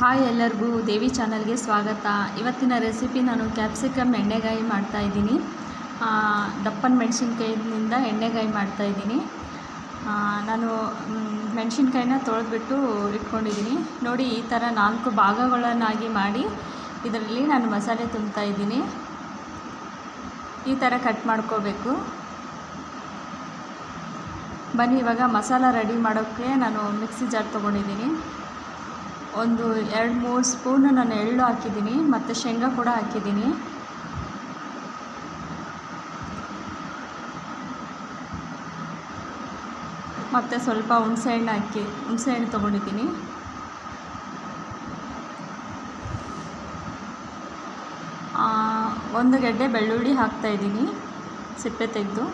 Hi ಎಲ್ಲರಿಗೂ ದೇವಿ ಚಾನಲ್ಗೆ ಸ್ವಾಗತ. ಇವತ್ತಿನ ರೆಸಿಪಿ ನಾನು ಕ್ಯಾಪ್ಸಿಕಮ್ ಎಣ್ಣೆಗಾಯಿ ಮಾಡ್ತಾಯಿದ್ದೀನಿ ದಪ್ಪನ ಮೆಣಸಿನ್ಕಾಯಿನಿಂದ ಎಣ್ಣೆಗಾಯಿ ಮಾಡ್ತಾಯಿದ್ದೀನಿ ನಾನು ಮೆಣಸಿನ್ಕಾಯಿನ ತೊಳೆದ್ಬಿಟ್ಟು ಇಟ್ಕೊಂಡಿದ್ದೀನಿ. ನೋಡಿ, ಈ ಥರ ನಾಲ್ಕು ಭಾಗಗಳನ್ನಾಗಿ ಮಾಡಿ ಇದರಲ್ಲಿ ನಾನು ಮಸಾಲೆ ತುಂಬ್ತಾ ಇದ್ದೀನಿ. ಈ ಥರ ಕಟ್ ಮಾಡ್ಕೋಬೇಕು. ಬನ್ನಿ, ಇವಾಗ ಮಸಾಲ ರೆಡಿ ಮಾಡೋಕ್ಕೆ ನಾನು ಮಿಕ್ಸಿ ಜಾರ್ ತೊಗೊಂಡಿದ್ದೀನಿ. ಒಂದು ಎರಡು ಮೂರು ಸ್ಪೂನ್ ನಾನು ಎಳ್ಳು ಹಾಕಿದ್ದೀನಿ, ಮತ್ತು ಶೇಂಗಾ ಕೂಡ ಹಾಕಿದ್ದೀನಿ. ಮತ್ತು ಸ್ವಲ್ಪ ಹುಣಸೆಹಣ್ಣು ಹಾಕಿ ಹುಣಸೆಹಣ್ಣು ತೊಗೊಂಡಿದ್ದೀನಿ. ಒಂದು ಗೆಡ್ಡೆ ಬೆಳ್ಳುಳ್ಳಿ ಹಾಕ್ತಾಯಿದ್ದೀನಿ ಸಿಪ್ಪೆ ತೆಗೆದು.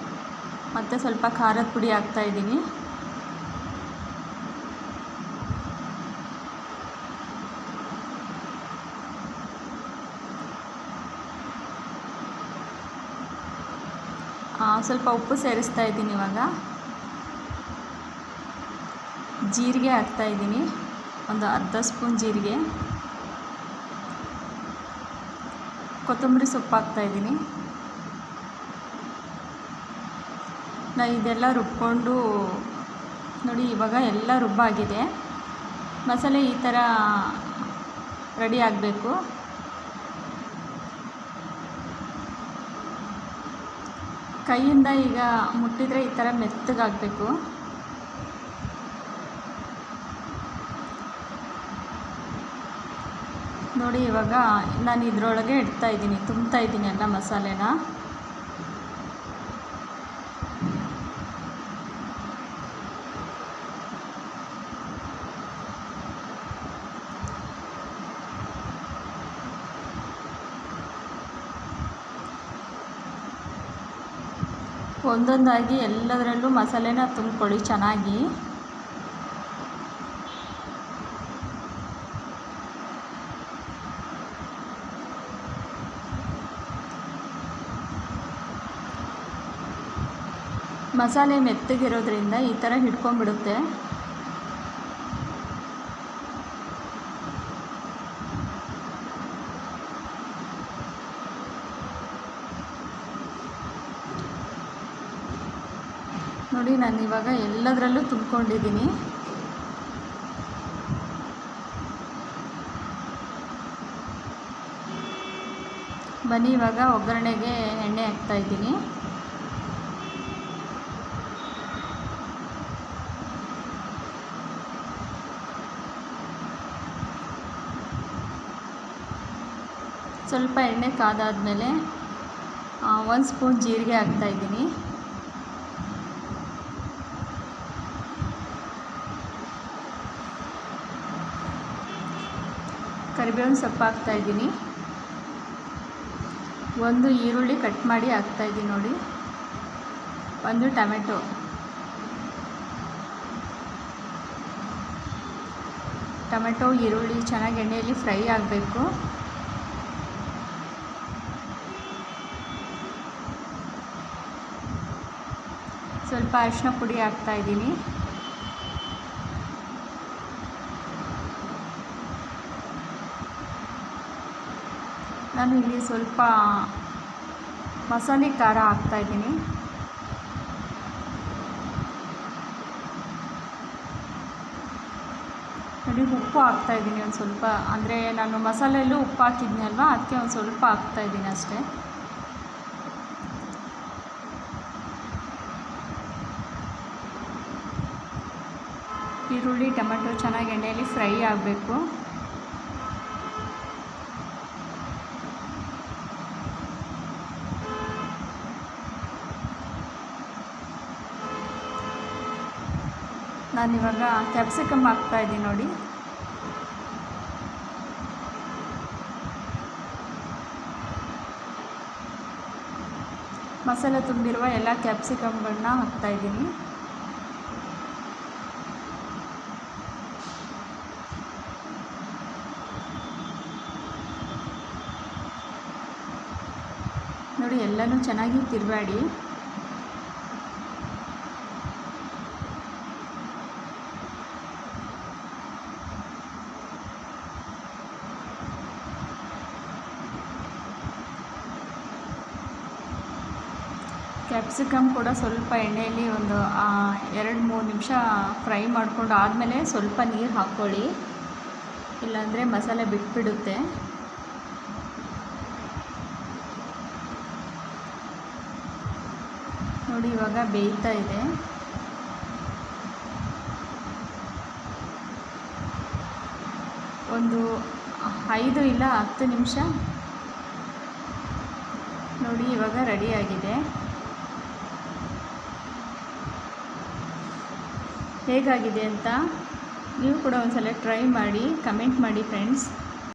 ಮತ್ತು ಸ್ವಲ್ಪ ಖಾರದ ಪುಡಿ ಹಾಕ್ತಾಯಿದ್ದೀನಿ ಸ್ವಲ್ಪ ಉಪ್ಪು ಸೇರಿಸ್ತಾ ಇದ್ದೀನಿ ಇವಾಗ. ಜೀರಿಗೆ ಹಾಕ್ತಾ ಇದ್ದೀನಿ. ಒಂದು ಅರ್ಧ ಸ್ಪೂನ್ ಜೀರಿಗೆ. ಕೊತ್ತಂಬರಿ ಸೊಪ್ಪು ಹಾಕ್ತಾಯಿದ್ದೀನಿ ನಾನು ಇದೆಲ್ಲ ರುಬ್ಕೊಂಡು, ನೋಡಿ ಇವಾಗ ಎಲ್ಲ ರುಬ್ಬಾಗಿದೆ. ಮಸಾಲೆ ಈ ಥರ ರೆಡಿ ಆಗಬೇಕು. ಕೈಯಿಂದ ಈಗ ಮುಟ್ಟಿದರೆ ಈ ಥರ ಮೆತ್ತಗಾಗಬೇಕು. ನೋಡಿ ಇವಾಗ ನಾನು ಇದರೊಳಗೆ ಇಡ್ತಾ ಇದ್ದೀನಿ, ತುಂಬ್ತಾ ಇದ್ದೀನಿ ಎಲ್ಲ ಮಸಾಲೆನ. ಒಂದೊಂದಾಗಿ ಎಲ್ಲದರಲ್ಲೂ ಮಸಾಲೆನ ತುಂಬಿಕೊಳ್ಳಿ ಚೆನ್ನಾಗಿ. ಮಸಾಲೆ ಮೆತ್ತಗಿರೋದ್ರಿಂದ ಈ ಥರ ಹಿಡ್ಕೊಂಬಿಡುತ್ತೆ ನೋಡಿ, ನಾನು ಇವಾಗ ಎಲ್ಲದರಲ್ಲೂ ತುಂಬ್ಕೊಂಡಿದ್ದೀನಿ. ಬನ್ನಿ, ಇವಾಗ ಒಗ್ಗರಣೆಗೆ ಎಣ್ಣೆ ಹಾಕ್ತಾಯಿದ್ದೀನಿ ಸ್ವಲ್ಪ ಎಣ್ಣೆ ಕಾದಾದಮೇಲೆ ಒಂದು ಸ್ಪೂನ್ ಜೀರಿಗೆ ಹಾಕ್ತಾಯಿದ್ದೀನಿ ಕರಿಬೇವಿನ ಸೊಪ್ಪು ಹಾಕ್ತಾಯಿದ್ದೀನಿ ಒಂದು ಈರುಳ್ಳಿ ಕಟ್ ಮಾಡಿ ಹಾಕ್ತಾಯಿದ್ದೀನಿ ನೋಡಿ. ಒಂದು ಟೊಮೆಟೊ. ಟೊಮೆಟೊ, ಈರುಳ್ಳಿ ಚೆನ್ನಾಗಿ ಎಣ್ಣೆಯಲ್ಲಿ ಫ್ರೈ ಆಗಬೇಕು. ಸ್ವಲ್ಪ ಅರಿಶಿನ ಪುಡಿ ಹಾಕ್ತಾಯಿದ್ದೀನಿ ನಾನು ಇಲ್ಲಿ ಸ್ವಲ್ಪ ಮಸಾಲೆ ಖಾರ ಹಾಕ್ತಾಯಿದ್ದೀನಿ ನೋಡಿ, ಉಪ್ಪು ಹಾಕ್ತಾಯಿದ್ದೀನಿ ಒಂದು ಸ್ವಲ್ಪ. ಅಂದರೆ ನಾನು ಮಸಾಲೆಯಲ್ಲೂ ಉಪ್ಪು ಹಾಕಿದ್ನಿ ಅಲ್ವಾ? ಅದಕ್ಕೆ ಒಂದು ಸ್ವಲ್ಪ ಹಾಕ್ತಾಯಿದ್ದೀನಿ ಅಷ್ಟೇ. ಈರುಳ್ಳಿ, ಟೊಮೆಟೊ ಚೆನ್ನಾಗಿ ಎಣ್ಣೆಯಲ್ಲಿ ಫ್ರೈ ಆಗಬೇಕು. ನಾನಿವಾಗ ಕ್ಯಾಪ್ಸಿಕಮ್ ಹಾಕ್ತಾಯಿದ್ದೀನಿ ನೋಡಿ. ಮಸಾಲೆ ತುಂಬಿರುವ ಎಲ್ಲ ಕ್ಯಾಪ್ಸಿಕಮ್ಗಳನ್ನ ಹಾಕ್ತಾಯಿದ್ದೀನಿ ನೋಡಿ ಎಲ್ಲನೂ ಚೆನ್ನಾಗಿ ತಿರುಗಾಡಿ ಕ್ಯಾಪ್ಸಿಕಮ್ ಕೂಡ ಸ್ವಲ್ಪ ಎಣ್ಣೆಯಲ್ಲಿ ಒಂದು ಎರಡು, ಮೂರು ನಿಮಿಷ ಫ್ರೈ ಮಾಡಿಕೊಂಡು ಆದಮೇಲೆ ಸ್ವಲ್ಪ ನೀರು ಹಾಕ್ಕೊಳ್ಳಿ. ಇಲ್ಲಾಂದರೆ ಮಸಾಲೆ ಬಿಟ್ಬಿಡುತ್ತೆ. ನೋಡಿ ಇವಾಗ ಬೇಯ್ತಾ ಇದೆ. ಒಂದು ಐದು ಇಲ್ಲ ಹತ್ತು ನಿಮಿಷ. ನೋಡಿ ಇವಾಗ ರೆಡಿಯಾಗಿದೆ ಹೇಗಾಗಿದೆ ಅಂತ ನೀವು ಕೂಡ ಒಂದ್ಸಲ ಟ್ರೈ ಮಾಡಿ ಕಮೆಂಟ್ ಮಾಡಿ ಫ್ರೆಂಡ್ಸ್